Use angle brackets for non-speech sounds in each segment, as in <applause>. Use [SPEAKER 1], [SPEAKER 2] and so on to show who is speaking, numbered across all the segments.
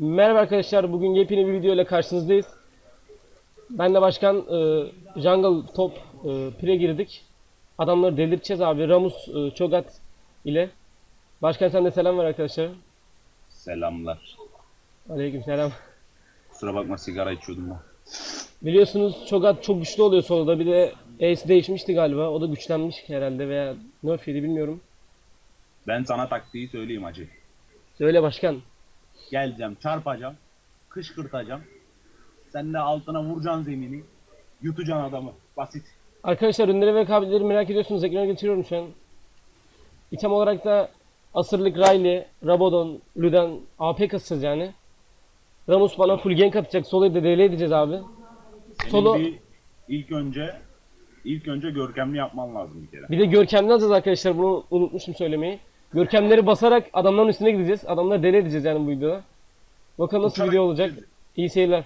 [SPEAKER 1] Merhaba arkadaşlar, bugün yepyeni bir video ile karşınızdayız. Ben de başkan e, Jungle Top e, Pre girdik. Adamları delirteceğiz abi. Ramus e, Çogat ile. Başkan sen de selam ver arkadaşlar.
[SPEAKER 2] Selamlar.
[SPEAKER 1] Aleyküm selam.
[SPEAKER 2] Kusura bakma sigara içiyordum ben.
[SPEAKER 1] Biliyorsunuz Çogat çok güçlü oluyor solda. Bir de Ace değişmişti galiba. O da güçlenmiş herhalde veya nerf yedi bilmiyorum.
[SPEAKER 2] Ben sana taktiği söyleyeyim hacı.
[SPEAKER 1] Söyle başkan.
[SPEAKER 2] Geleceğim, çarpacağım, kışkırtacağım. Sen de altına vuracaksın zemini, yutacaksın adamı. Basit.
[SPEAKER 1] Arkadaşlar ürünleri ve kabiliyetleri merak ediyorsunuz. Ekrana getiriyorum şu an. İtem olarak da Asırlık Riley, Rabadon, Luden, AP kasacağız yani. Ramus bana full gank atacak. Solo'yu da deli edeceğiz abi.
[SPEAKER 2] Senin
[SPEAKER 1] Solo
[SPEAKER 2] bir ilk önce ilk önce görkemli yapman lazım bir kere.
[SPEAKER 1] bir de görkemli alacağız arkadaşlar. Bunu unutmuşum söylemeyi. Görkemleri basarak adamların üstüne gideceğiz. Adamları deli edeceğiz yani bu videoda. Bakalım nasıl
[SPEAKER 2] Uçarak
[SPEAKER 1] video olacak. İyi seyirler.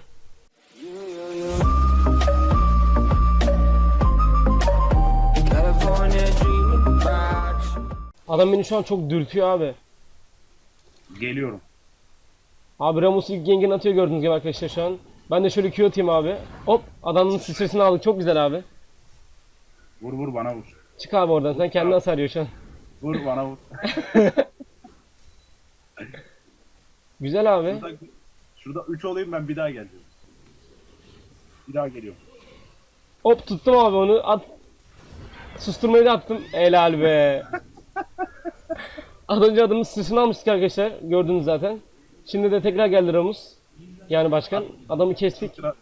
[SPEAKER 1] Adam beni şu an çok dürtüyor abi.
[SPEAKER 2] Geliyorum.
[SPEAKER 1] Abi Ramus ilk gengini atıyor gördüğünüz gibi arkadaşlar şu an. Ben de şöyle Q atayım abi. Hop adamın stresini aldık. Çok güzel abi.
[SPEAKER 2] Vur vur bana vur.
[SPEAKER 1] Çık abi oradan. Sen kendini hasar yiyor şu an.
[SPEAKER 2] Vur bana vur. <laughs>
[SPEAKER 1] Güzel abi.
[SPEAKER 2] Şurada, şurada 3 olayım ben bir daha geleceğim. Bir daha geliyorum.
[SPEAKER 1] Hop tuttum abi onu. At. Susturmayı da attım. Helal be. <laughs> Az önce adamın stresini almıştık arkadaşlar. Gördünüz zaten. Şimdi de tekrar geldi Ramus. Yani başkan. Adamı kestik.
[SPEAKER 2] Çılgına,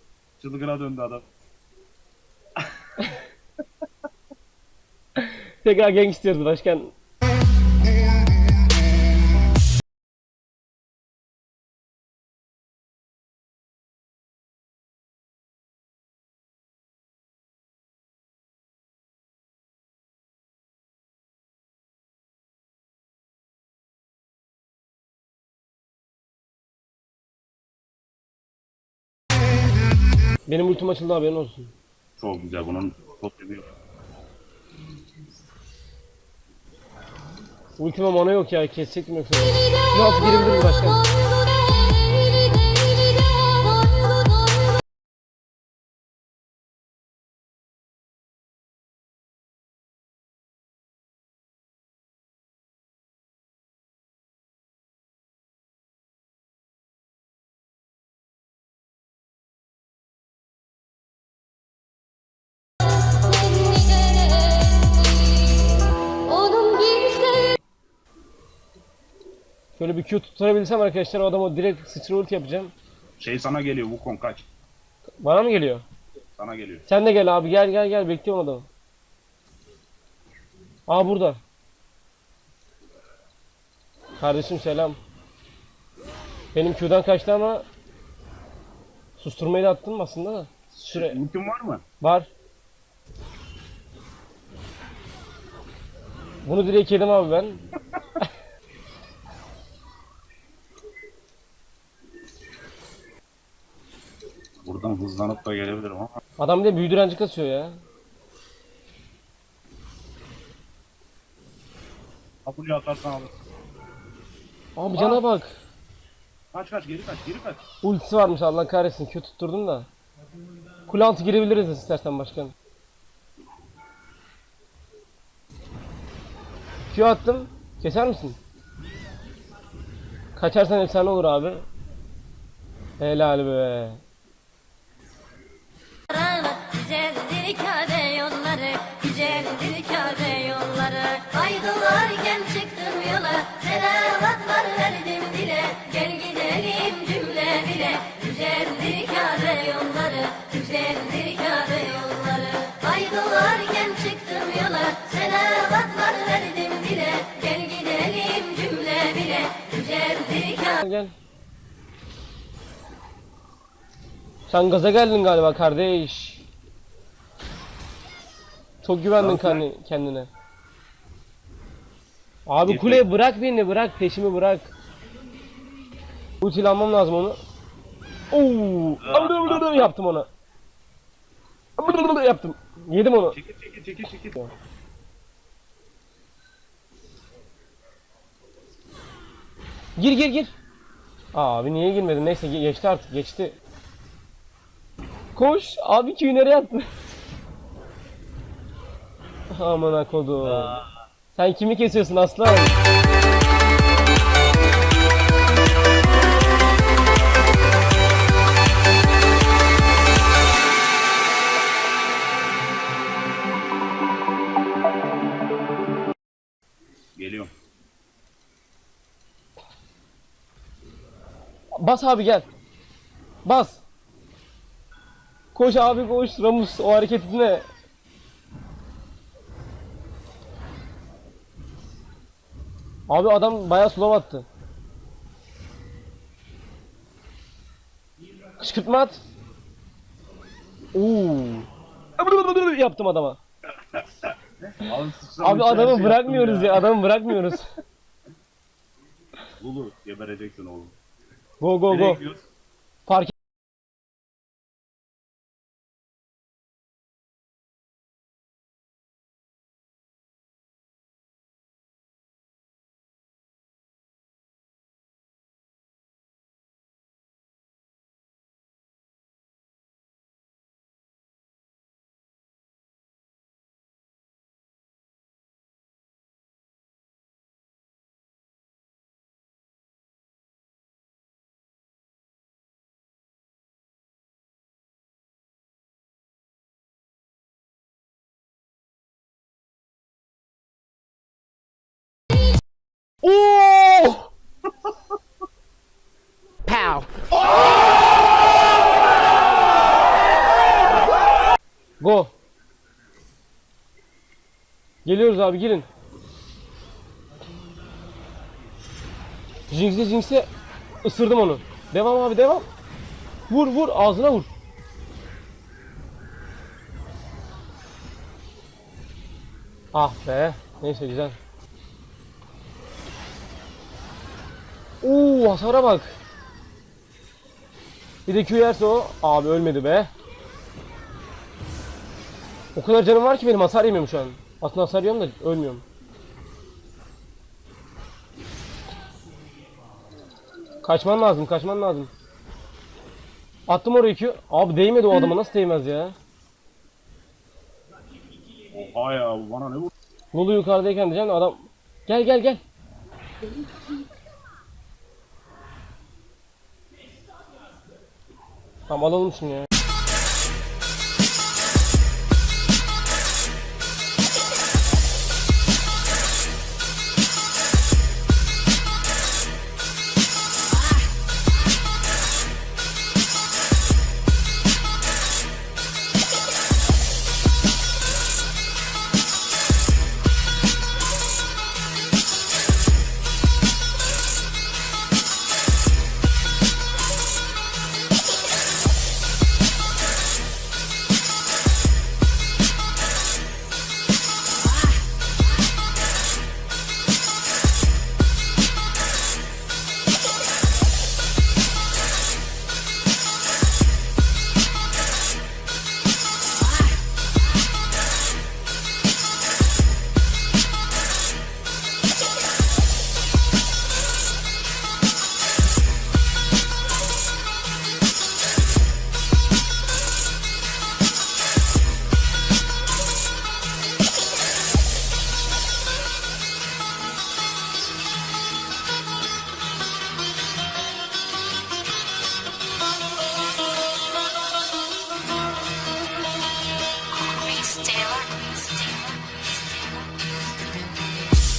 [SPEAKER 2] çılgına döndü adam. <laughs>
[SPEAKER 1] Tekrar gang istiyoruz başkan. Benim ultim açıldı haberin olsun.
[SPEAKER 2] Çok güzel bunun çok güzel.
[SPEAKER 1] Ultima mana yok ya kesecektim yoksa. Nasıl girebiliriz başkan?
[SPEAKER 3] Onun
[SPEAKER 1] Şöyle bir Q tutturabilsem arkadaşlar o adamı direkt sıçra ulti yapacağım.
[SPEAKER 2] Şey sana geliyor Wukong kaç.
[SPEAKER 1] Bana mı geliyor?
[SPEAKER 2] Sana geliyor.
[SPEAKER 1] Sen de gel abi gel gel gel bekliyorum adamı. Aa burada. Kardeşim selam. Benim Q'dan kaçtı ama susturmayı da attım aslında da. Süre
[SPEAKER 2] Ultim var mı?
[SPEAKER 1] var. Bunu direkt yedim abi ben.
[SPEAKER 2] Buradan hızlanıp da gelebilirim ama.
[SPEAKER 1] Adam bir de büyü direnci kasıyor ya.
[SPEAKER 2] Kapıyı atarsan alır.
[SPEAKER 1] Abi cana bak.
[SPEAKER 2] Kaç kaç geri kaç geri kaç.
[SPEAKER 1] Ultisi varmış Allah kahretsin. Q tutturdum da. Kule altı girebiliriz istersen başkan. Q attım. Keser misin? Kaçarsan efsane olur abi. Helal be.
[SPEAKER 3] Güzeldir Kabe yolları, güzeldir Kabe yolları. Aydılarken çıktım yola, selavatlar verdim dile. Gel gidelim cümle bile, güzeldir Kabe yolları, güzeldir Kabe yolları. Aydılarken çıktım yola, selavatlar verdim dile. Gel gidelim cümle bile, güzeldir
[SPEAKER 1] Gel gel. Sen gaza geldin galiba kardeş. Çok güvendin kendi- kendine. Abi kule bırak beni bırak peşimi bırak. Ultiyle almam lazım onu. Oo, yaptım onu. yaptım. Yedim onu.
[SPEAKER 2] Çekil çekil çekil çekil.
[SPEAKER 1] Gir gir gir. Abi niye girmedin? Neyse ge- geçti artık geçti. Koş abi Q'yu nereye attın? <laughs> Aman kodum. Sen kimi kesiyorsun aslan?
[SPEAKER 2] Geliyorum.
[SPEAKER 1] Bas abi gel. Bas. Koş abi koş. Ramus o hareketine. Abi adam bayağı slow attı. Kışkırtma at. Oo. Yaptım adama.
[SPEAKER 2] Abi,
[SPEAKER 1] adamı bırakmıyoruz ya. Adamı bırakmıyoruz.
[SPEAKER 2] Lulu gebereceksin oğlum.
[SPEAKER 1] Go go go.
[SPEAKER 2] gidiyoruz?
[SPEAKER 1] Oo!
[SPEAKER 4] Pow.
[SPEAKER 1] Go. Geliyoruz abi girin. Jinx'e Jinx'e ısırdım onu. Devam abi devam. Vur vur ağzına vur. Ah be. Neyse güzel. Oo hasara bak. Bir de Q yerse o. Abi ölmedi be. O kadar canım var ki benim hasar yemiyorum şu an. Aslında hasar yiyorum da ölmüyorum. Kaçman lazım, kaçman lazım. Attım oraya Q. Abi değmedi o adama nasıl değmez ya?
[SPEAKER 2] Oha ya bu bana ne vurdu?
[SPEAKER 1] Lulu yukarıdayken diyeceğim de adam... Gel gel gel. Tamam alalım şunu ya.